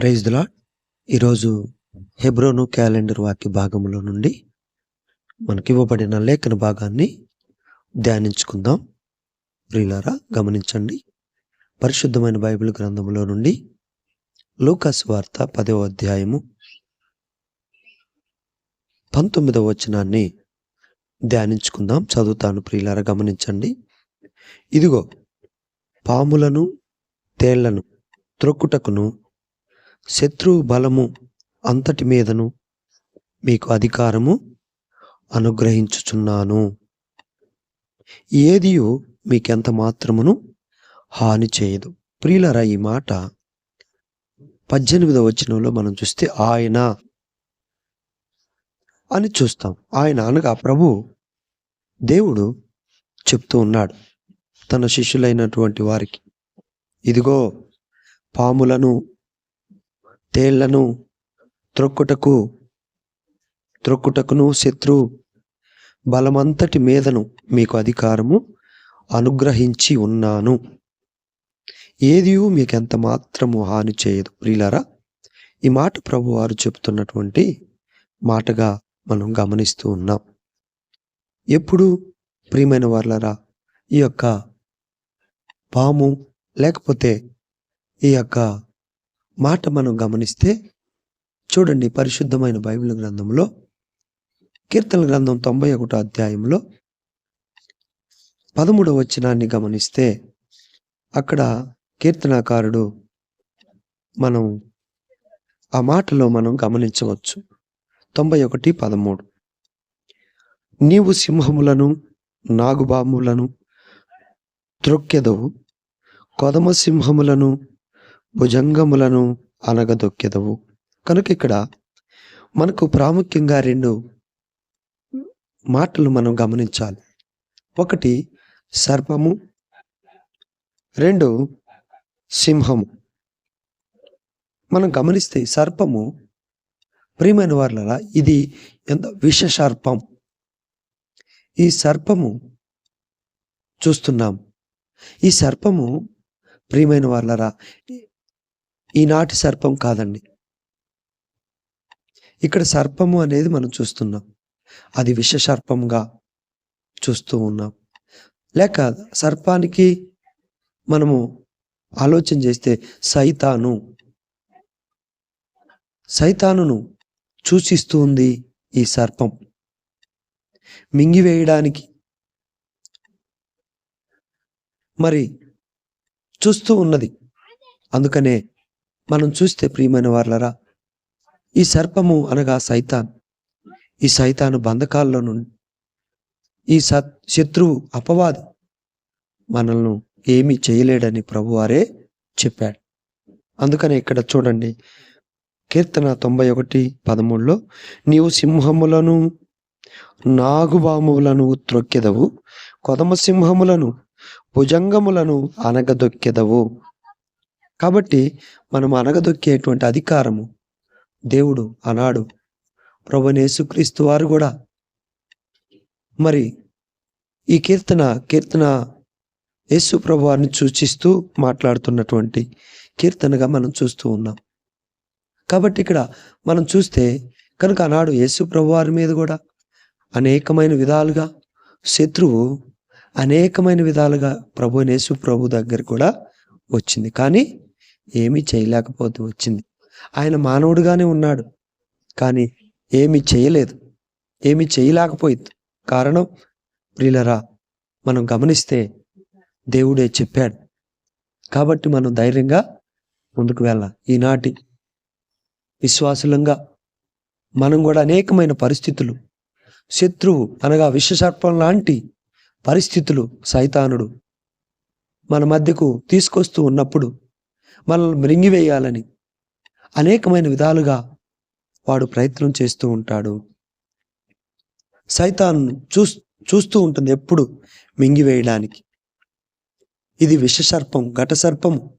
Praise దులా ఈరోజు హెబ్రోను calendar వాక్య భాగంలో నుండి మనకివ్వబడిన లేఖన భాగాన్ని ధ్యానించుకుందాం. ప్రియులారా గమనించండి. పరిశుద్ధమైన బైబిల్ గ్రంథంలో నుండి లూకాస్ వార్త పదవ అధ్యాయము పంతొమ్మిదవ వచనాన్ని ధ్యానించుకుందాం. చదువుతాను ప్రియులారా గమనించండి. ఇదిగో పాములను తేళ్ళను త్రొక్కుటకును శత్రు బలము అంతటి మీదను మీకు అధికారము అనుగ్రహించుచున్నాను. ఏదియు మీకెంత మాత్రమును హాని చేయదు. ప్రియులరా ఈ మాట పద్దెనిమిదవ వచనంలో మనం చూస్తే ఆయన అని చూస్తాం. ఆయన అనగా ప్రభు దేవుడు చెప్తూ ఉన్నాడు తన శిష్యులైనటువంటి వారికి ఇదిగో పాములను తేళ్ళను త్రొక్కుటకు త్రొక్కుటకును శత్రు బలమంతటి మీదను మీకు అధికారము అనుగ్రహించి ఉన్నాను. ఏది మీకు ఎంత మాత్రము హాని చేయదు. ప్రియులారా ఈ మాట ప్రభు వారు చెప్తున్నటువంటి మాటగా మనం గమనిస్తూ ఉన్నాం. ఎప్పుడు ప్రియమైన వాళ్ళరా ఈ యొక్క పాము లేకపోతే ఈ యొక్క మాట మనం గమనిస్తే చూడండి పరిశుద్ధమైన బైబిల్ గ్రంథంలో కీర్తన గ్రంథం తొంభై ఒకటో అధ్యాయంలో పదమూడవ వచనాన్ని గమనిస్తే అక్కడ కీర్తనాకారుడు మనం ఆ మాటలో మనం గమనించవచ్చు. తొంభై ఒకటి పదమూడు. నీవు సింహములను నాగుబాములను త్రొక్కెదవు. కొదమ సింహములను భుజంగములను అనగదొక్కెదవు కనుక ఇక్కడ మనకు ప్రాముఖ్యంగా రెండు మాటలు మనం గమనించాలి. ఒకటి సర్పము రెండు సింహము. మనం గమనిస్తే సర్పము ప్రియమైన వాళ్ళ ఇది ఎంత విష సర్పం. ఈ సర్పము చూస్తున్నాం. ఈ సర్పము ప్రియమైన వాళ్ళరా ఈనాటి సర్పం కాదండి. ఇక్కడ సర్పము అనేది మనం చూస్తున్నాం. అది విష సర్పంగా చూస్తూ ఉన్నాం. లేక సర్పానికి మనము ఆలోచన చేస్తే సైతాను. సైతానును సూచిస్తుంది ఈ సర్పం. మింగివేయడానికి మరి చూస్తూ ఉన్నది. అందుకనే మనం చూస్తే ప్రియమైన వాళ్ళరా ఈ సర్పము అనగా సైతాన్. ఈ సైతాను బంధకాల్లో నుండి ఈ సత్ శత్రువు అపవాది మనల్ని ఏమీ చేయలేడని ప్రభువారే చెప్పాడు. అందుకనే ఇక్కడ చూడండి కీర్తన తొంభై ఒకటి పదమూడులో నీవు సింహములను నాగుబాములను త్రొక్కెదవు కొదమ సింహములను భుజంగములను అనగదొక్కెదవు. కాబట్టి మనం అనగదొక్కేటువంటి అధికారము. దేవుడు అనాడు ప్రభునేసుక్రీస్తు వారు కూడా. మరి ఈ కీర్తన కీర్తన యేసు ప్రభు వారిని సూచిస్తూ మాట్లాడుతున్నటువంటి కీర్తనగా మనం చూస్తూ ఉన్నాం. కాబట్టి ఇక్కడ మనం చూస్తే కనుక ఆనాడు యేసు ప్రభు వారి మీద కూడా అనేకమైన విధాలుగా శత్రువు అనేకమైన విధాలుగా ప్రభు యేసు ప్రభు దగ్గర కూడా వచ్చింది. కానీ ఏమీ చేయలేకపోతూ వచ్చింది. ఆయన మానవుడుగానే ఉన్నాడు. కానీ ఏమీ చేయలేదు. ఏమీ చేయలేకపోయింది. కారణం ప్రియులరా మనం గమనిస్తే దేవుడే చెప్పాడు. కాబట్టి మనం ధైర్యంగా ముందుకు వెళ్ళాలి. ఈనాటి విశ్వాసులంగా మనం కూడా అనేకమైన పరిస్థితులు శత్రువు అనగా విశ్వసర్పం లాంటి పరిస్థితులు సైతానుడు మన మధ్యకు తీసుకొస్తూ ఉన్నప్పుడు మనల్ని మృంగివేయాలని అనేకమైన విధాలుగా వాడు ప్రయత్నం చేస్తూ ఉంటాడు. సైతాన్ చూ చూస్తూ ఉంటుంది ఎప్పుడు మింగివేయడానికి ఇది విషసర్పం ఘట సర్పము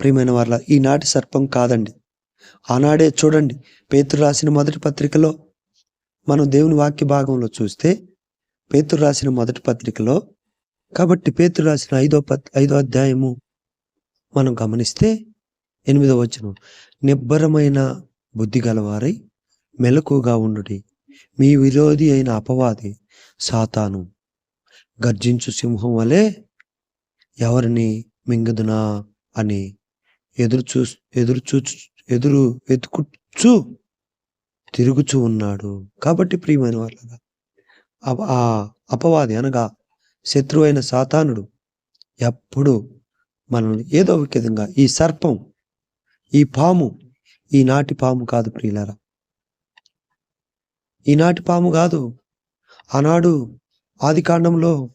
ప్రియమైన వాళ్ళ ఈనాటి సర్పం కాదండి. ఆనాడే చూడండి పేతురు రాసిన మొదటి పత్రికలో మనం దేవుని వాక్య భాగంలో చూస్తే పేతురు రాసిన మొదటి పత్రికలో కాబట్టి పేతురు రాసిన ఐదో పత్ ఐదో అధ్యాయము మనం గమనిస్తే ఎనిమిదవ వచనం నిబ్బరమైన బుద్ధి గలవారై మెలకుగా ఉండుడి. మీ విరోధి అయిన అపవాది సాతాను. గర్జించు సింహం వలె ఎవరిని మింగదునా? అని ఎదురు చూ ఎదురు చూ ఎదురు వెతుకుచూ తిరుగుచూ ఉన్నాడు. కాబట్టి ప్రియమైన వాళ్ళ ఆ అపవాది అనగా శత్రువైన సాతానుడు ఎప్పుడు మనల్ని ఏదో ఒక విధంగా ఈ సర్పం ఈ పాము ఈనాటి పాము కాదు ప్రియులారా. ఈనాటి పాము కాదు ఆనాడు ఆది కాండంలో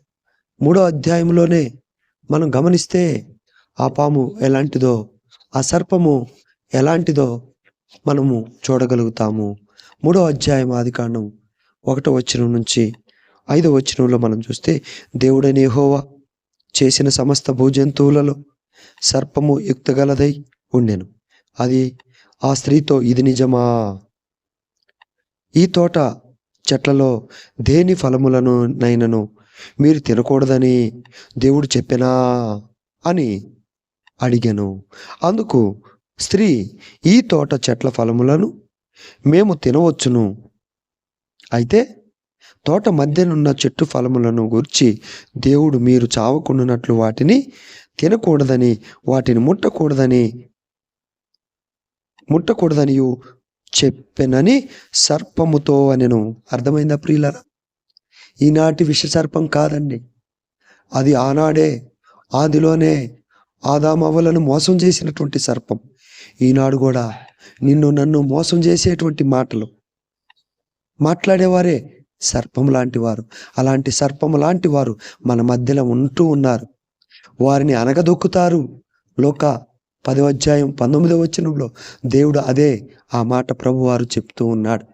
మూడో అధ్యాయంలోనే మనం గమనిస్తే ఆ పాము ఎలాంటిదో ఆ సర్పము ఎలాంటిదో మనము చూడగలుగుతాము. మూడో అధ్యాయం ఆది కాండం ఒకటో వచ్చిన నుంచి ఐదో వచ్చినంలో మనం చూస్తే దేవుడనే హోవా చేసిన సమస్త భూజంతువులలో సర్పము యుక్తగలదై ఉండెను. అది ఆ స్త్రీతో ఇది నిజమా? ఈ తోట చెట్లలో దేని ఫలములను నైనను మీరు తినకూడదని దేవుడు చెప్పెనా? అని అడిగాను. అందుకు స్త్రీ ఈ తోట చెట్ల ఫలములను మేము తినవచ్చును. అయితే తోట మధ్యనున్న చెట్టు ఫలములను గుర్చి దేవుడు మీరు చావకుండానట్లు వాటిని తినకూడదని వాటిని ముట్టకూడదని ముట్టకూడదని చెప్పెనని సర్పముతో అనెను. అర్థమైందా ప్రియుల ఈనాటి విష సర్పం కాదండి. అది ఆనాడే ఆదిలోనే ఆదామవ్వలను మోసం చేసినటువంటి సర్పం. ఈనాడు కూడా నిన్ను నన్ను మోసం చేసేటువంటి మాటలు. మాట్లాడేవారే సర్పం లాంటి వారు. అలాంటి సర్పం లాంటి వారు మన మధ్యలో ఉంటూ ఉన్నారు. వారిని అనగదొక్కుతారు. లోక పదో అధ్యాయం పంతొమ్మిదవ వచనంలో దేవుడు అదే ఆ మాట ప్రభువారు చెప్తూ ఉన్నాడు.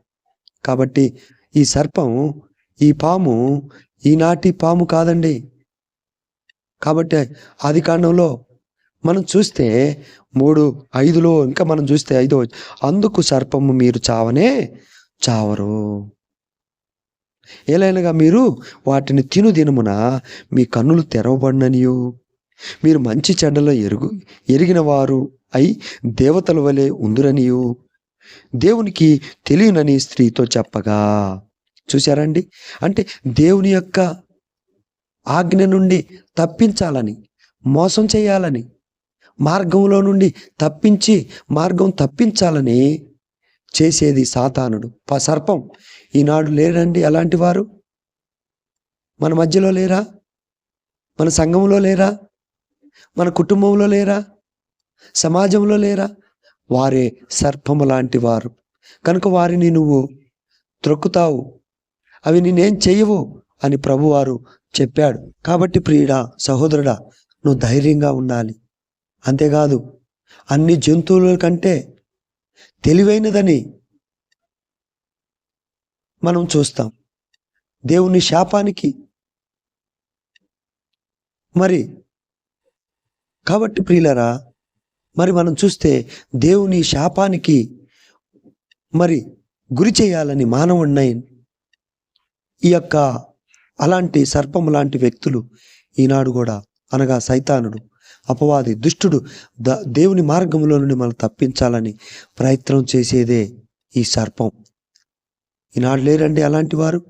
కాబట్టి ఈ సర్పం ఈ పాము ఈనాటి పాము కాదండి. కాబట్టి ఆది కాండంలో మనం చూస్తే మూడు ఐదులో ఇంకా మనం చూస్తే ఐదో అందుకు సర్పము మీరు చావనే చావరు. ఏలైనగా మీరు వాటిని తిను దినమున మీ కన్నులు తెరవబడిననియు. మీరు మంచి చెడ్డలో ఎరుగు ఎరిగిన వారు అయి దేవతల వలె ఉందురనియు. దేవునికి తెలియనని స్త్రీతో చెప్పగా. చూశారండి? అంటే దేవుని యొక్క ఆజ్ఞ నుండి తప్పించాలని మోసం చేయాలని మార్గంలో నుండి తప్పించి మార్గం తప్పించాలని చేసేది సాతానుడు. ప- సర్పం. ఈనాడు లేరండి అలాంటి వారు? మన మధ్యలో లేరా? మన సంఘంలో లేరా? మన కుటుంబంలో లేరా? సమాజంలో లేరా? వారే సర్పము లాంటి వారు. కనుక వారిని నువ్వు త్రొక్కుతావు. అవి నేనేం చెయ్యవు అని ప్రభువారు చెప్పాడు. కాబట్టి ప్రియుడా సహోదరుడా నువ్వు ధైర్యంగా ఉండాలి. అంతేకాదు అన్ని జంతువుల కంటే తెలివైనదని మనం చూస్తాం. దేవుని శాపానికి మరి కాబట్టి ప్రియులరా మరి మనం చూస్తే దేవుని శాపానికి మరి గురి చేయాలని మానవుడినై ఈ యొక్క అలాంటి సర్పం లాంటి వ్యక్తులు ఈనాడు కూడా అనగా సైతానుడు. అపవాది దుష్టుడు ద దేవుని మార్గంలో నుండి మనం తప్పించాలని ప్రయత్నం చేసేదే ఈ సర్పం. ఈనాడు లేరండి అలాంటి వారు?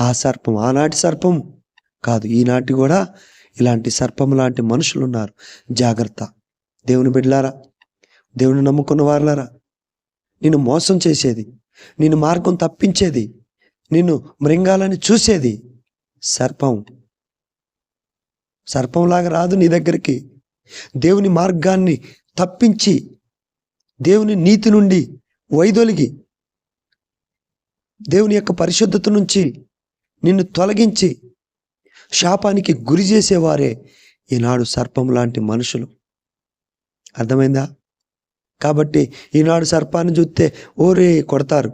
ఆ సర్పం ఆనాటి సర్పం కాదు ఈనాటి కూడా ఇలాంటి సర్పం లాంటి మనుషులు ఉన్నారు జాగ్రత్త. దేవుని బిడ్డలారా దేవుని నమ్ముకున్న వారులారా నిన్ను మోసం చేసేది నిన్ను మార్గం తప్పించేది నిన్ను మృంగాలని చూసేది సర్పం. సర్పంలాగా రాదు నీ దగ్గరికి. దేవుని మార్గాన్ని తప్పించి దేవుని నీతి నుండి వైదొలిగి దేవుని యొక్క పరిశుద్ధత నుంచి నిన్ను తొలగించి శాపానికి గురి చేసేవారే ఈనాడు సర్పం లాంటి మనుషులు. అర్థమైందా? కాబట్టి ఈనాడు సర్పాన్ని చూస్తే ఓరే కొడతారు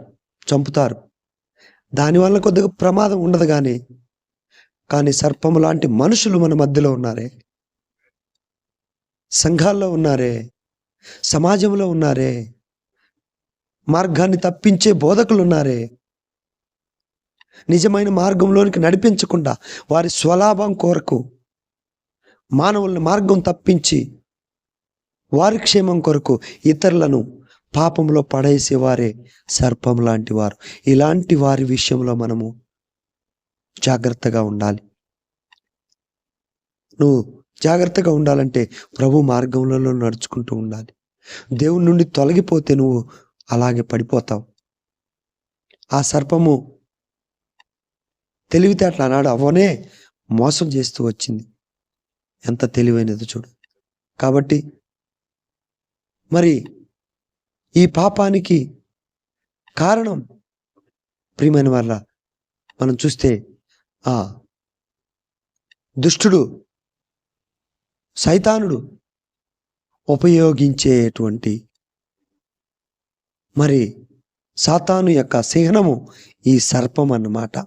చంపుతారు. దానివల్ల కొద్దిగా ప్రమాదం ఉండదు కానీ కానీ సర్పం లాంటి మనుషులు మన మధ్యలో ఉన్నారే? సంఘాల్లో ఉన్నారే? సమాజంలో ఉన్నారే? మార్గాన్ని తప్పించే బోధకులు ఉన్నారే? నిజమైన మార్గంలోనికి నడిపించకుండా వారి స్వలాభం కొరకు మానవుల్ని మార్గం తప్పించి వారి క్షేమం కొరకు ఇతరులను పాపంలో పడేసేవారే సర్పం లాంటి వారు. ఇలాంటి వారి విషయంలో మనము జాగ్రత్తగా ఉండాలి. నువ్వు జాగ్రత్తగా ఉండాలంటే ప్రభు మార్గంలో నడుచుకుంటూ ఉండాలి. దేవుని నుండి తొలగిపోతే నువ్వు అలాగే పడిపోతావు. ఆ సర్పము తెలివితేటలు అన్నాడు అవనే మోసం చేస్తూ వచ్చింది. ఎంత తెలివైనది చూడు. కాబట్టి మరి ఈ పాపానికి కారణం ప్రియమైన వల్ల మనం చూస్తే దుష్టుడు సైతానుడు ఉపయోగించేటువంటి మరి సాతాను యొక్క చిహ్నము ఈ సర్పం అన్నమాట.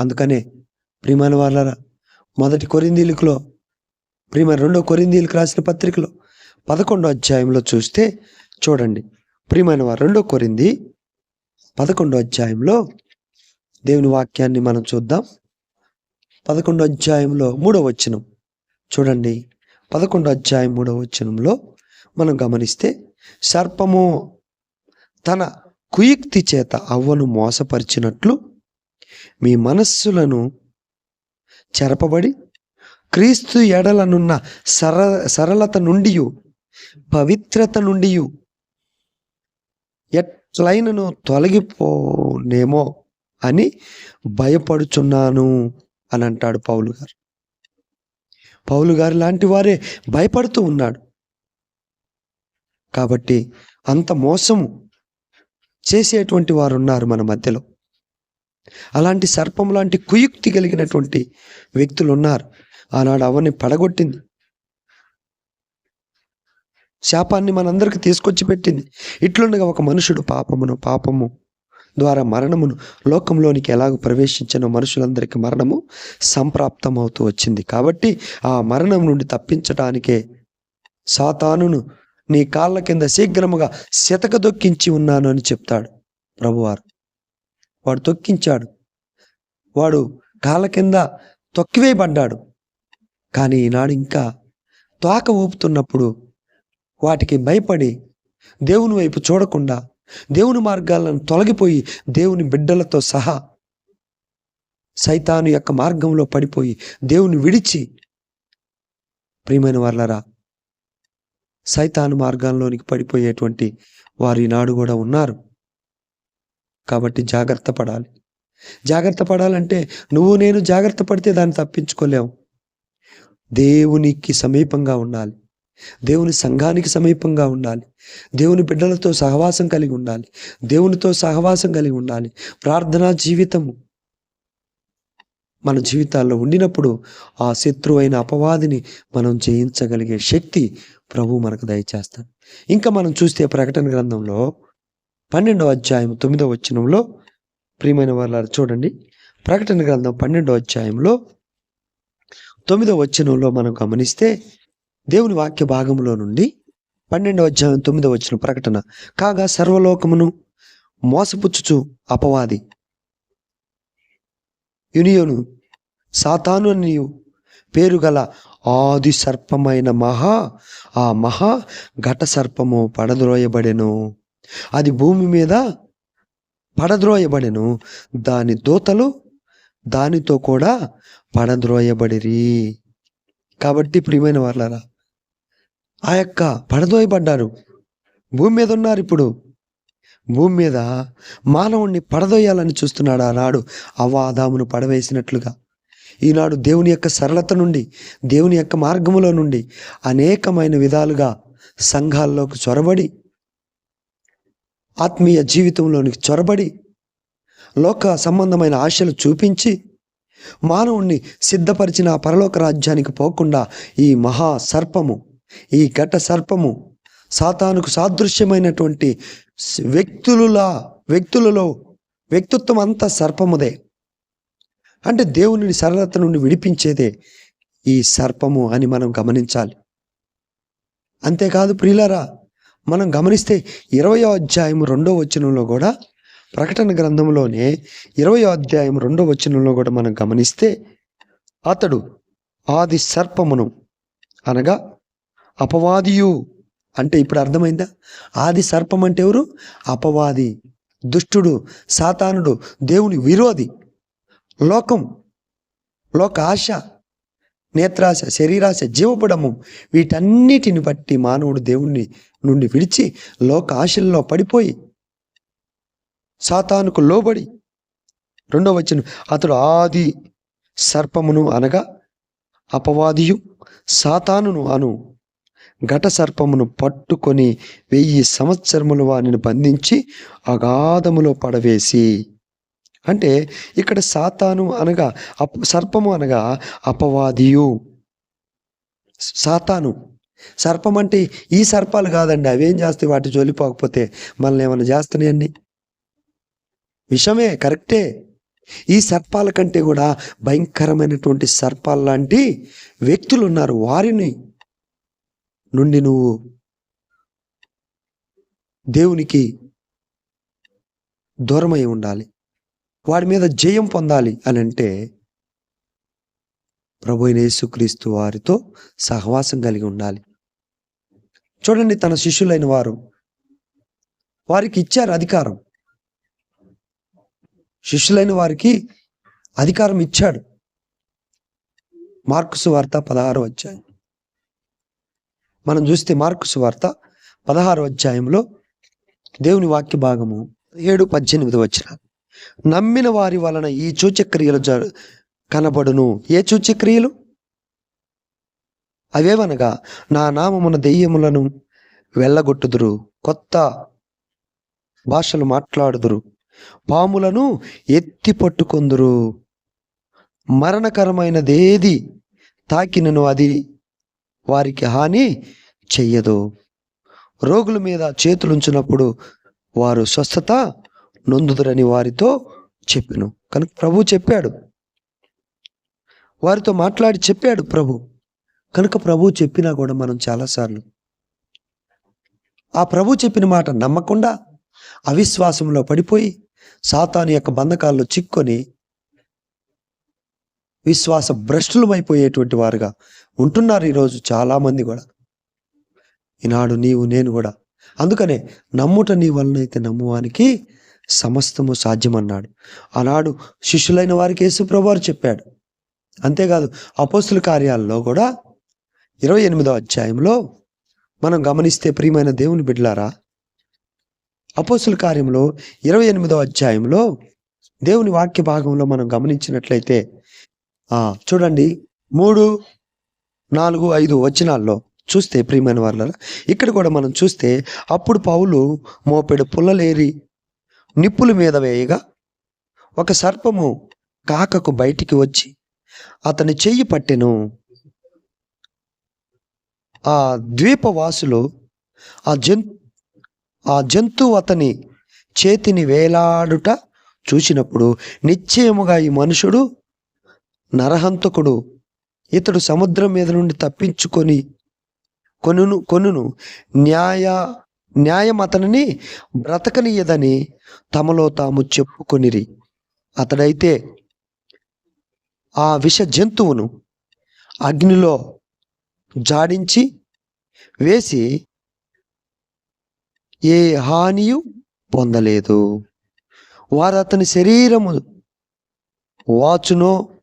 అందుకనే ప్రియమైన వాళ్ళ మొదటి కొరిందీలకులో ప్రియమ రెండో కొరిందీలకు రాసిన పత్రికలో పదకొండో అధ్యాయంలో చూస్తే చూడండి. ప్రియమైన వారు రెండో కొరింది పదకొండో అధ్యాయంలో దేవుని వాక్యాన్ని మనం చూద్దాం. పదకొండో అధ్యాయంలో మూడో వచనం. చూడండి పదకొండో అధ్యాయం మూడో వచనంలో మనం గమనిస్తే సర్పము తన కుయుక్తి చేత అవ్వను మోసపరిచినట్లు మీ మనస్సులను చెరపబడి క్రీస్తు ఎడలనున్న సర సరళత నుండి పవిత్రత నుండి ఎట్లైనను తొలగిపోనేమో అని భయపడుచున్నాను. అని అంటాడు పౌలు గారు. పౌలు గారు లాంటి వారే భయపడుతూ ఉన్నాడు. కాబట్టి అంత మోసము చేసేటువంటి వారు ఉన్నారు మన మధ్యలో. అలాంటి సర్పం లాంటి కుయుక్తి కలిగినటువంటి వ్యక్తులు ఉన్నారు. ఆనాడు అవన్నీ పడగొట్టింది. శాపాన్ని మనందరికి తీసుకొచ్చి పెట్టింది. ఇట్లుండగా ఒక మనుషుడు పాపమును పాపము ద్వారా మరణమును లోకంలోనికి ఎలాగ ప్రవేశించిన మనుషులందరికీ మరణము సంప్రాప్తమవుతూ వచ్చింది. కాబట్టి ఆ మరణం నుండి తప్పించటానికే సాతానును నీ కాళ్ళ కింద శీఘ్రముగా శతక దొక్కించి ఉన్నాను అని చెప్తాడు ప్రభువారు. వాడు తొక్కించాడు. వాడు కాళ్ళ కింద తొక్కివేయబడ్డాడు. కానీ ఈనాడు ఇంకా తోక ఊపుతున్నప్పుడు వాటికి భయపడి దేవుని వైపు చూడకుండా దేవుని మార్గాలను తొలగిపోయి దేవుని బిడ్డలతో సహా సైతాను యొక్క మార్గంలో పడిపోయి దేవుని విడిచి. ప్రియమైన వాళ్ళరా సైతాను మార్గాల్లోనికి పడిపోయేటువంటి వారు ఈనాడు కూడా ఉన్నారు. కాబట్టి జాగ్రత్త పడాలి. జాగ్రత్త పడాలంటే నువ్వు నేను జాగ్రత్త పడితే దాన్ని తప్పించుకోలేవు దేవునికి సమీపంగా ఉండాలి. దేవుని సంఘానికి సమీపంగా ఉండాలి. దేవుని బిడ్డలతో సహవాసం కలిగి ఉండాలి. దేవునితో సహవాసం కలిగి ఉండాలి. ప్రార్థనా జీవితము మన జీవితాల్లో ఉండినప్పుడు ఆ శత్రువైన అపవాదిని మనం జయించగలిగే శక్తి ప్రభు మనకు దయచేస్తాను ఇంకా మనం చూస్తే ప్రకటన గ్రంథంలో పన్నెండవ అధ్యాయం తొమ్మిదవ వచనంలో ప్రియమైన వాళ్ళ చూడండి. ప్రకటన గ్రంథం పన్నెండవ అధ్యాయంలో తొమ్మిదవ వచనంలో మనం గమనిస్తే దేవుని వాక్య భాగంలో నుండి పన్నెండవ అధ్యాయం తొమ్మిదవ వచ్చిన ప్రకటన. కాగా సర్వలోకమును మోసపుచ్చుచు అపవాది. యునియోను సాతాను అనియు పేరు గల ఆది సర్పమైన మహా ఆ మహా ఘట సర్పము పడద్రోయబడెను. అది భూమి మీద పడద్రోయబడెను. దాని దూతలు దానితో కూడా పడద్రోయబడిరి. కాబట్టి ప్రియమైన వాళ్ళరా ఆ యొక్క పడదోయబడ్డారు. భూమి మీద ఉన్నారు ఇప్పుడు. భూమి మీద మానవుణ్ణి పడదోయాలని చూస్తున్నాడు ఆనాడు అవ్వ పడవేసినట్లుగా. ఈనాడు దేవుని యొక్క సరళత నుండి దేవుని యొక్క మార్గములో నుండి అనేకమైన విధాలుగా సంఘాల్లోకి చొరబడి ఆత్మీయ జీవితంలోనికి చొరబడి లోక సంబంధమైన ఆశలు చూపించి మానవుణ్ణి సిద్ధపరిచిన పరలోక రాజ్యానికి పోకుండా ఈ మహా సర్పము ఈ ఘట సర్పము సాతానుకు సాదృశ్యమైనటువంటి వ్యక్తులులా వ్యక్తులలో వ్యక్తిత్వం అంతా సర్పముదే. అంటే దేవుని సరళత నుండి విడిపించేదే ఈ సర్పము అని మనం గమనించాలి. అంతేకాదు ప్రియులరా మనం గమనిస్తే ఇరవయో అధ్యాయం రెండో వచనంలో కూడా ప్రకటన గ్రంథంలోనే ఇరవయో అధ్యాయం రెండో వచనంలో కూడా మనం గమనిస్తే అతడు ఆది సర్పమును అనగా అపవాదియు అంటే ఇప్పుడు అర్థమైందా? ఆది సర్పం అంటే ఎవరు? అపవాది. దుష్టుడు సాతానుడు దేవుని విరోధి. లోకం లోక ఆశ నేత్రాశ శరీరాశ జీవపడము వీటన్నిటిని బట్టి మానవుడు దేవుణ్ణి నుండి విడిచి లోక ఆశల్లో పడిపోయి సాతానుకు లోబడి రెండో వచ్చిన అతడు ఆది సర్పమును అనగా అపవాదియు సాతానును అను. ఘట సర్పమును పట్టుకొని వెయ్యి సంవత్సరములు వారిని బంధించి అగాధములో పడవేసి. అంటే ఇక్కడ సాతాను అనగా అప్ సర్పము అనగా అపవాదియు. సాతాను. సర్పం అంటే ఈ సర్పాలు కాదండి అవేం చేస్తాయి? వాటి జోలిపోకపోతే మనల్ని ఏమైనా చేస్తున్నాయండి? విషమే కరెక్టే. ఈ సర్పాల కంటే కూడా భయంకరమైనటువంటి సర్పాలు లాంటి వ్యక్తులు ఉన్నారు వారిని. నుండి నువ్వు దేవునికి దూరమై ఉండాలి. వాడి మీద జయం పొందాలి అని అంటే ప్రభు యేసుక్రీస్తు వారితో సహవాసం కలిగి ఉండాలి. చూడండి తన శిష్యులైన వారు. వారికి ఇచ్చారు అధికారం. శిష్యులైన వారికి అధికారం ఇచ్చాడు. మార్కుసు వార్త పదహారు వచ్చాయి మనం చూస్తే మార్కు వార్త పదహారు అధ్యాయంలో దేవుని వాక్య భాగము ఏడు పద్దెనిమిది వచ్చిన. నమ్మిన వారి వలన ఈ సూచక్రియలు జ కనబడును. ఏ సూచక్రియలు? అవేవనగా నా నామమున దెయ్యములను వెళ్ళగొట్టుదురు కొత్త భాషలు మాట్లాడుదురు పాములను ఎత్తి పట్టుకొందురు. మరణకరమైనదేది తాకినను అది వారికి హాని చెయ్యదు. రోగుల మీద చేతులుంచినప్పుడు వారు స్వస్థత నొందుదురని వారితో చెప్పిను. కనుక ప్రభు చెప్పాడు. వారితో మాట్లాడి చెప్పాడు ప్రభు. కనుక ప్రభు చెప్పినా కూడా మనం చాలాసార్లు ఆ ప్రభు చెప్పిన మాట నమ్మకుండా అవిశ్వాసంలో పడిపోయి సాతాను యొక్క బంధకాల్లో చిక్కొని విశ్వాస భ్రష్టులమైపోయేటువంటి వారుగా ఉంటున్నారు ఈరోజు చాలామంది కూడా. ఈనాడు నీవు నేను కూడా. అందుకనే నమ్ముట నీ వలనైతే నమ్మువానికి సమస్తము సాధ్యమన్నాడు. ఆనాడు శిష్యులైన వారికి యేసుప్రభువారు చెప్పాడు. అంతేకాదు అపోస్తుల కార్యాలలో కూడా ఇరవై ఎనిమిదో అధ్యాయంలో మనం గమనిస్తే ప్రియమైన దేవుని బిడ్డలారా అపోస్తుల కార్యంలో ఇరవై ఎనిమిదో అధ్యాయంలో దేవుని వాక్య భాగంలో మనం గమనించినట్లయితే చూడండి. మూడు నాలుగు ఐదు వచనాల్లో చూస్తే ప్రియమైన వాళ్ళ ఇక్కడ కూడా మనం చూస్తే అప్పుడు పౌలు మోపెడు పుల్లలేరి నిప్పుల మీద వేయగా ఒక సర్పము కాకకు బయటికి వచ్చి అతని చెయ్యి పట్టెను. ఆ ద్వీపవాసులు ఆ జంతు ఆ జంతువు అతని చేతిని వేలాడుట చూసినప్పుడు నిశ్చయముగా ఈ మనుషుడు నరహంతకుడు ఇతడు సముద్రం మీద నుండి తప్పించుకొని కొనును కొనును. న్యాయ న్యాయం అతనిని బ్రతకనీయదని తమలో తాము చెప్పుకొనిరి. అతడైతే ఆ విష జంతువును అగ్నిలో జాడించి వేసి ఏ హానియు పొందలేదు. వారు అతని శరీరము వాచునో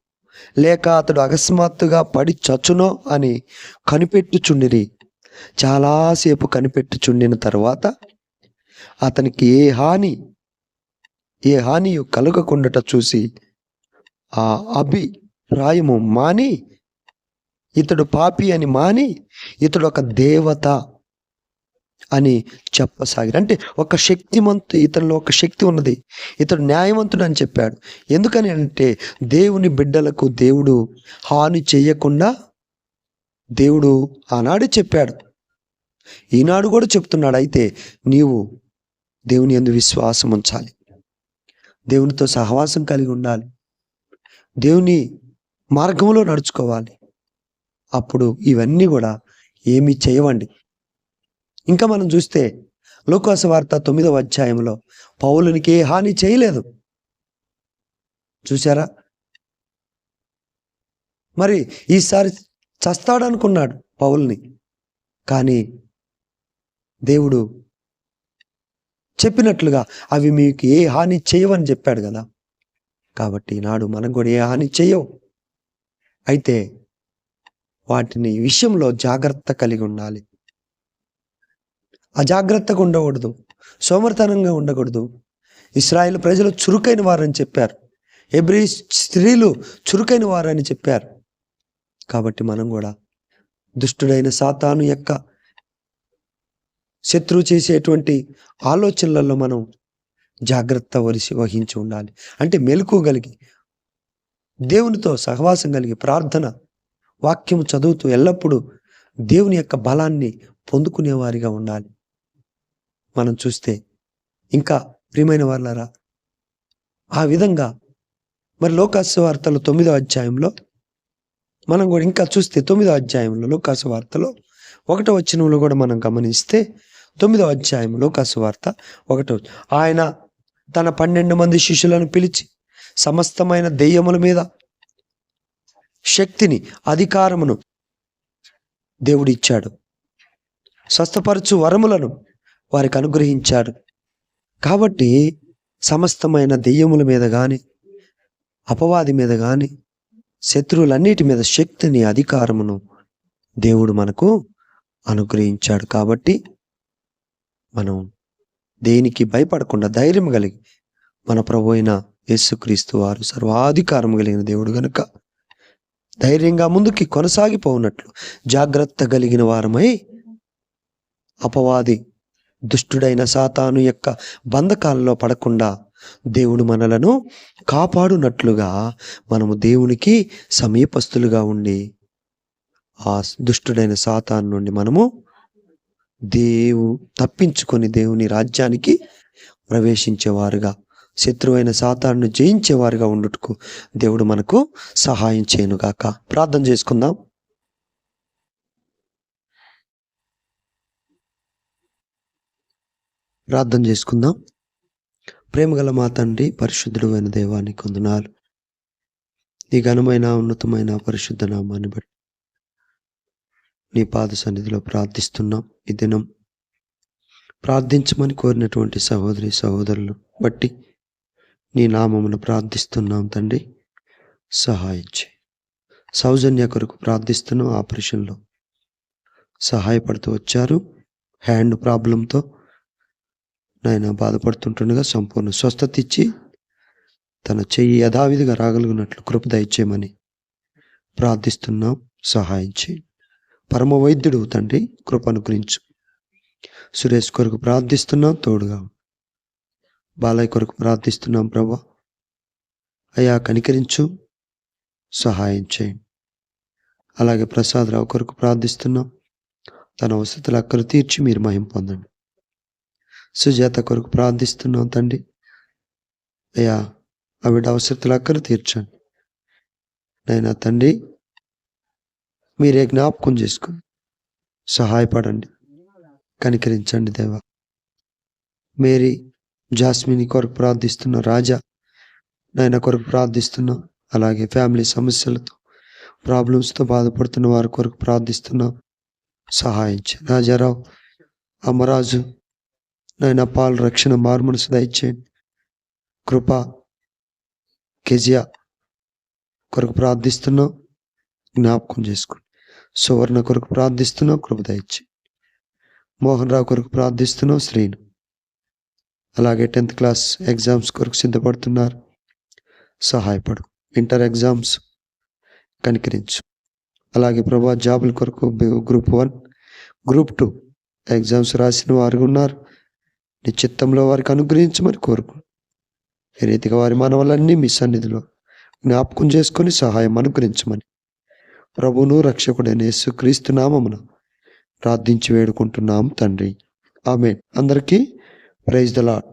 లేక అతడు అకస్మాత్తుగా పడి చచ్చునో అని కనిపెట్టుచుండిరి. చాలాసేపు కనిపెట్టుచుండిన తర్వాత అతనికి ఏ హాని ఏ హాని కలుగకుండట చూసి ఆ అభిప్రాయము మాని ఇతడు పాపి అని మాని ఇతడు ఒక దేవత అని చెప్పసాగారు. అంటే ఒక శక్తిమంతు ఇతనిలో ఒక శక్తి ఉన్నది. ఇతడు న్యాయవంతుడు అని చెప్పాడు. ఎందుకని అంటే దేవుని బిడ్డలకు దేవుడు హాని చేయకుండా దేవుడు ఆనాడు చెప్పాడు. ఈనాడు కూడా చెప్తున్నాడు. అయితే నీవు దేవుని ఎందు విశ్వాసం ఉంచాలి. దేవునితో సహవాసం కలిగి ఉండాలి. దేవుని మార్గంలో నడుచుకోవాలి. అప్పుడు ఇవన్నీ కూడా ఏమి చేయవండి. ఇంకా మనం చూస్తే లోకాసు వార్త తొమ్మిదవ అధ్యాయంలో పౌలునికి ఏ హాని చేయలేదు. చూసారా మరి ఈసారి చస్తాడనుకున్నాడు పౌల్ని. కానీ దేవుడు చెప్పినట్లుగా అవి మీకు ఏ హాని చేయవని చెప్పాడు కదా. కాబట్టి నాడు మనం కూడా ఏ హాని చేయవు. అయితే వాటిని విషయంలో జాగ్రత్త కలిగి ఉండాలి. అజాగ్రత్తగా ఉండకూడదు సోమరితనంగా ఉండకూడదు. ఇస్రాయేల్ ప్రజలు చురుకైన వారని చెప్పారు. ఎబ్రి స్త్రీలు చురుకైన వారని చెప్పారు. కాబట్టి మనం కూడా దుష్టుడైన సాతాను యొక్క శత్రువు చేసేటువంటి ఆలోచనలలో మనం జాగ్రత్త వరిసి వహించి ఉండాలి. అంటే మెలకుగలిగి దేవునితో సహవాసం కలిగి ప్రార్థన వాక్యం చదువుతూ ఎల్లప్పుడూ దేవుని యొక్క బలాన్ని పొందుకునేవారిగా ఉండాలి. మనం చూస్తే ఇంకా ప్రియమైన వాళ్ళరా ఆ విధంగా మరి లోకాసు వార్తలు తొమ్మిదో అధ్యాయంలో మనం కూడా ఇంకా చూస్తే తొమ్మిదో అధ్యాయంలో లోకాసు వార్తలో ఒకటో వచ్చినంలో కూడా మనం గమనిస్తే తొమ్మిదో అధ్యాయం లోకాసు వార్త ఒకటో ఆయన తన పన్నెండు మంది శిష్యులను పిలిచి సమస్తమైన దెయ్యముల మీద శక్తిని అధికారమును దేవుడు ఇచ్చాడు. స్వస్థపరచు వరములను వారికి అనుగ్రహించాడు. కాబట్టి సమస్తమైన దెయ్యముల మీద కానీ అపవాది మీద కానీ శత్రువులన్నిటి మీద శక్తిని అధికారమును దేవుడు మనకు అనుగ్రహించాడు. కాబట్టి మనం దేనికి భయపడకుండా ధైర్యం కలిగి మన ప్రభు అయిన యేసుక్రీస్తు వారు సర్వాధికారం కలిగిన దేవుడు గనుక ధైర్యంగా ముందుకి కొనసాగిపోనట్లు జాగ్రత్త కలిగిన వారమై అపవాది దుష్టుడైన సాతాను యొక్క బంధకాలలో పడకుండా దేవుడు మనలను కాపాడునట్లుగా మనము దేవునికి సమీపస్తులుగా ఉండి ఆ దుష్టుడైన సాతాను నుండి మనము దేవు తప్పించుకొని దేవుని రాజ్యానికి ప్రవేశించేవారుగా శత్రువైన సాతాను జయించేవారుగా ఉండుటకు దేవుడు మనకు సహాయం చేయనుగాక. ప్రార్థన చేసుకుందాం. ప్రార్థన చేసుకుందాం. ప్రేమగల మా తండ్రి పరిశుద్ధుడు అయిన దేవానికి కొందనాలు నీ ఘనమైన ఉన్నతమైన పరిశుద్ధ నామాన్ని బట్టి నీ పాద సన్నిధిలో ప్రార్థిస్తున్నాం. ఈ దినం ప్రార్థించమని కోరినటువంటి సహోదరి సహోదరులు బట్టి నీ నామమును ప్రార్థిస్తున్నాం తండ్రి. సహాయించి సౌజన్య కొరకు ప్రార్థిస్తున్నాం. ఆపరేషన్లో సహాయపడుతూ వచ్చారు. హ్యాండ్ ప్రాబ్లంతో నాయన బాధపడుతుంటుండగా సంపూర్ణ స్వస్థత ఇచ్చి తన చెయ్యి యథావిధిగా రాగలిగినట్లు కృప దయచేయమని ప్రార్థిస్తున్నాం. సహాయం పరమ వైద్యుడు తండ్రి కృప అనుగ్రహించు. సురేష్ కొరకు ప్రార్థిస్తున్నాం తోడుగా బాలయ్య కొరకు ప్రార్థిస్తున్నాం ప్రభా. అయ్యా కనికరించు. సహాయం చేయండి అలాగే ప్రసాదరావు కొరకు ప్రార్థిస్తున్నాం. తన వసతులు అక్కడ తీర్చి మీరు మహిం పొందండి. సుజాత కొరకు ప్రార్థిస్తున్నాం తండ్రి. అయ్యా ఆవిడ అవసరతలు అక్కడ తీర్చండి. నైనా తండ్రి మీరే జ్ఞాపకం చేసుకోండి. సహాయపడండి. కనికరించండి దేవా. మేరీ జాస్మిని కొరకు ప్రార్థిస్తున్న రాజా నాయన కొరకు ప్రార్థిస్తున్నాం అలాగే ఫ్యామిలీ సమస్యలతో ప్రాబ్లమ్స్తో బాధపడుతున్న వారి కొరకు ప్రార్థిస్తున్నాం సహాయించి. రాజారావు అమరాజు నాయన పాలు రక్షణ మార్మనసు దయచేయండి కృప కెజియా కొరకు ప్రార్థిస్తున్నాం జ్ఞాపకం చేసుకోండి సువర్ణ కొరకు ప్రార్థిస్తున్నాం కృప దయచేయండి. మోహన్ రావు కొరకు ప్రార్థిస్తున్నాం శ్రీను. అలాగే టెన్త్ క్లాస్ ఎగ్జామ్స్ కొరకు సిద్ధపడుతున్నారు. సహాయపడు. Inter exams కనికరించు. అలాగే ప్రభా జాబుల కొరకు group one group two exams రాసిన వారు ఉన్నారు. నీ చిత్తంలో వారికి అనుగ్రహించమని కోరుకు ఈ రీతిగా వారి మనవలన్నీ మీ సన్నిధిలో జ్ఞాపకం చేసుకొని సహాయం అనుగ్రహించమని ప్రభువును రక్షకుడైన యేసుక్రీస్తు నామమున ప్రార్థించి వేడుకుంటున్నాం తండ్రి. ఆమె అందరికీ ప్రైజ్ ద లాడ్